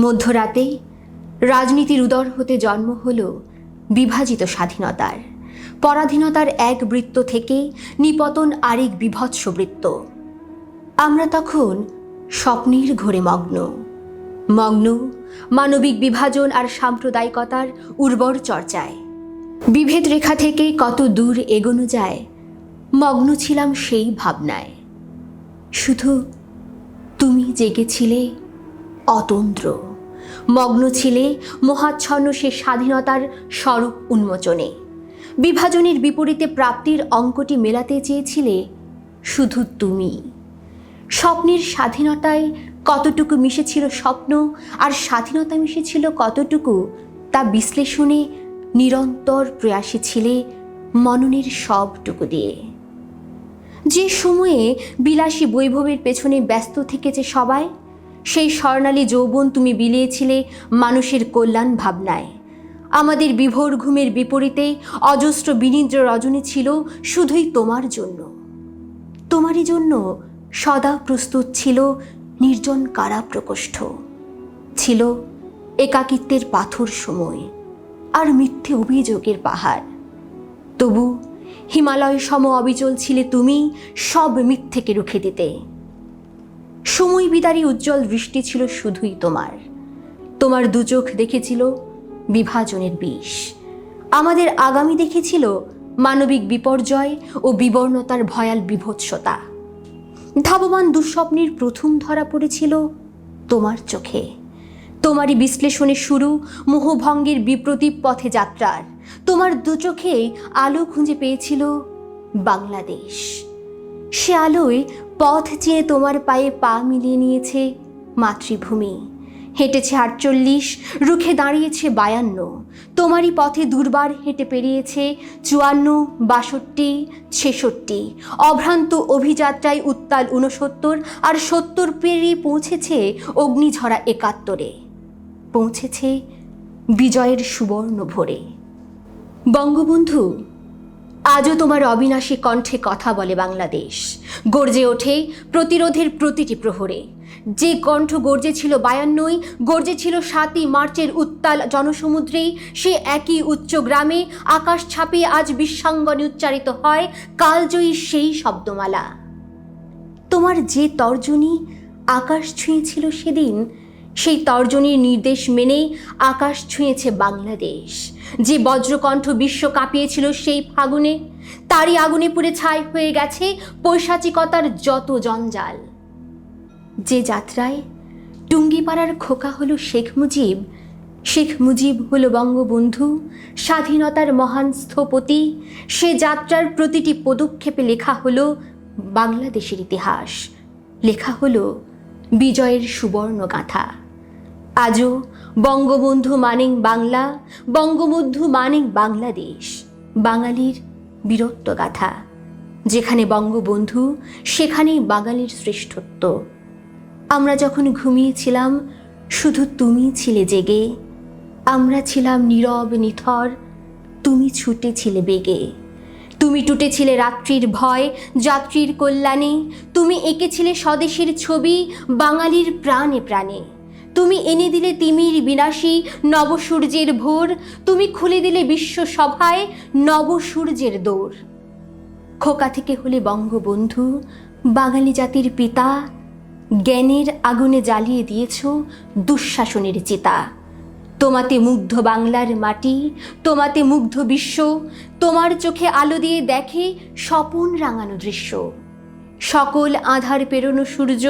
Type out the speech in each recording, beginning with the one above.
মধ্যরাতে রাজনীতির উদর হতে জন্ম হল বিভাজিত স্বাধীনতার। পরাধীনতার এক বৃত্ত থেকে নিপতন আরেক বিভৎস বৃত্ত। আমরা তখন স্বপ্নের ঘোরে মগ্ন। মগ্ন মানবিক বিভাজন আর সাম্প্রদায়িকতার উর্বর চর্চায়। বিভেদ রেখা থেকে কত দূর এগোনো যায়, মগ্ন ছিলাম সেই ভাবনায়। শুধু তুমি জেগেছিলে অতন্ত্র মগ্ন ছিলে মহাচ্ছন্ন সে স্বাধীনতার স্বরূপ উন্মোচনে। বিভাজনের বিপরীতে প্রাপ্তির অঙ্কটি মেলাতে চেয়েছিলে শুধু তুমি। স্বপ্নের স্বাধীনতায় কতটুকু মিশেছিল স্বপ্ন আর স্বাধীনতা মিশেছিল কতটুকু তা বিশ্লেষণে নিরন্তর প্রয়াসী ছিলে মননের সবটুকু দিয়ে। যে সময়ে বিলাসী বৈভবের পেছনে ব্যস্ত থেকেছে সবাই সেই স্বর্ণালী যৌবন তুমি বিলিয়েছিলে মানুষের কল্যাণ ভাবনায়। আমাদের বিভোর ঘুমের বিপরীতে অজস্র বিনিদ্র রজনী ছিল শুধুই তোমার জন্য। তোমারই জন্য সদা প্রস্তুত ছিল নির্জন কারা প্রকোষ্ঠ ছিল একাকিত্বের পাথর সময় আর মিথ্যে অভিযোগের পাহাড়। তবু হিমালয় সম অবিচল ছিলে তুমি সব মিথ্যেকে রুখে দিতে। সময় বিদারী উজ্জ্বল দৃষ্টি ছিল শুধুই তোমার। তোমার দু চোখ দেখেছিল বিভাজনের বিষ। আমাদের আগামী দেখেছিল মানবিক বিপর্যয় ও বিবর্ণতার ভয়াল বিভৎসতা। ধাবমান দুঃস্বপ্নের প্রথম ধরা পড়েছিল তোমার চোখে। তোমারই বিশ্লেষণে শুরু মোহভঙ্গের বিপ্রতীপ পথে যাত্রার। তোমার দু চোখে আলো খুঁজে পেয়েছিল বাংলাদেশ। সে আলোয় পথ চেয়ে তোমার পায়ে পা মিলিয়ে নিয়েছে মাতৃভূমি। হেঁটেছে আটচল্লিশ, রুখে দাঁড়িয়েছে বায়ান্ন। তোমারই পথে দুর্বার হেঁটে পেরিয়েছে চুয়ান্ন, বাষট্টি, ছেষট্টি। অভ্রান্ত অভিযাত্রায় উত্তাল ঊনসত্তর আর সত্তর পেরিয়ে পৌঁছেছে অগ্নিঝরা একাত্তরে। পৌঁছেছে বিজয়ের সুবর্ণ ভোরে। বঙ্গবন্ধু আজও তোমার অবিনাশী কণ্ঠে কথা বলে বাংলাদেশ। গর্জে ওঠে প্রতিরোধের প্রতিটি প্রহরে। যে কণ্ঠ গর্জে ছিল বায়ান্নই, গর্জে ছিল সাতই মার্চের উত্তাল জনসমুদ্রেই সে একই উচ্চ গ্রামে আকাশ ছাপিয়ে আজ বিশ্বাঙ্গনে উচ্চারিত হয় কালজয়ী সেই শব্দমালা। তোমার যে তর্জনী আকাশ ছুঁয়েছিল সেদিন সেই তর্জনীর নির্দেশ মেনেই আকাশ ছুঁয়েছে বাংলাদেশ। যে বজ্রকণ্ঠ বিশ্ব কাঁপিয়েছিল সেই ফাগুনে, তারই আগুনে পুড়ে ছাই হয়ে গেছে পৈশাচিকতার যত জঞ্জাল। যে যাত্রায় টুঙ্গিপাড়ার খোকা হলো শেখ মুজিব শেখ মুজিব হলো বঙ্গবন্ধু, স্বাধীনতার মহান স্থপতি, সে যাত্রার প্রতিটি পদক্ষেপে লেখা হলো বাংলাদেশের ইতিহাস। লেখা হলো বিজয়ের সুবর্ণ গাথা আজও বঙ্গবন্ধু মানেন বাংলা, বঙ্গবন্ধু মানেন বাংলাদেশ, বাঙালির বীরত্ব গাথা। যেখানে বঙ্গবন্ধু, সেখানেই বাঙালির শ্রেষ্ঠত্ব। আমরা যখন ঘুমিয়েছিলাম, শুধু তুমি ছিলে জেগে। আমরা ছিলাম নীরব নিথর, তুমি ছুটেছিলে বেগে। তুমি টুটেছিলে রাত্রির ভয়, যাত্রীর কল্যাণে। তুমি এঁকেছিলে স্বদেশের ছবি, বাঙালির প্রাণে প্রাণে। তুমি এনে দিলে তিমির বিনাশী, নবসূর্যের ভোর। তুমি খুলে দিলে বিশ্ব সভায় নবসূর্যের দৌড় খোকা থেকে হলে বঙ্গবন্ধু, বাঙালি জাতির পিতা, জ্ঞানের আগুনে জ্বালিয়ে দিয়েছ দুঃশাসনের চিতা। তোমাতে মুগ্ধ বাংলার মাটি, তোমাতে মুগ্ধ বিশ্ব, তোমার চোখে আলো দিয়ে দেখে স্বপন রাঙানো দৃশ্য। সকল আধার পেরোনো সূর্য,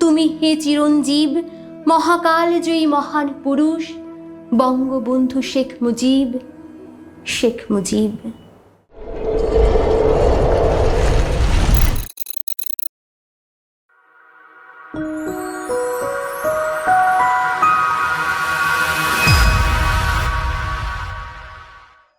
তুমি হে চিরঞ্জীব মহাকাল জয়ী মহান পুরুষ বঙ্গবন্ধু শেখ মুজিব শেখ মুজিব। Thank